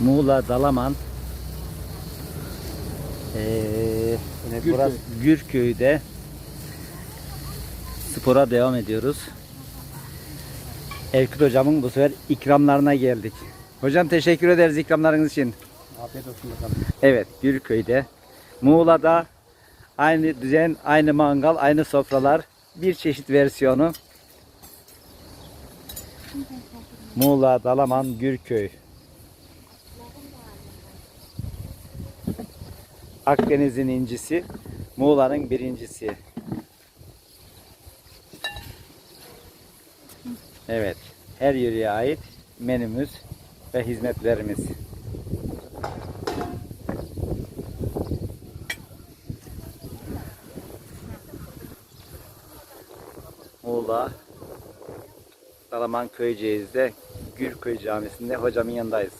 Muğla Dalaman ee, Gürköy. burası Gürköy'de spora devam ediyoruz. Erkut hocamın bu sefer ikramlarına geldik. Hocam teşekkür ederiz ikramlarınız için. Afiyet olsun bakalım. Evet Gürköy'de. Muğla'da aynı düzen, aynı mangal, aynı sofralar. Bir çeşit versiyonu. Muğla, Dalaman, Gürköy. Akdeniz'in incisi, Muğla'nın birincisi. Evet, her yöreye ait menümüz ve hizmetlerimiz. Muğla, Dalaman Köyceğiz'de Gürköy Camisi'nde hocamın yanındayız.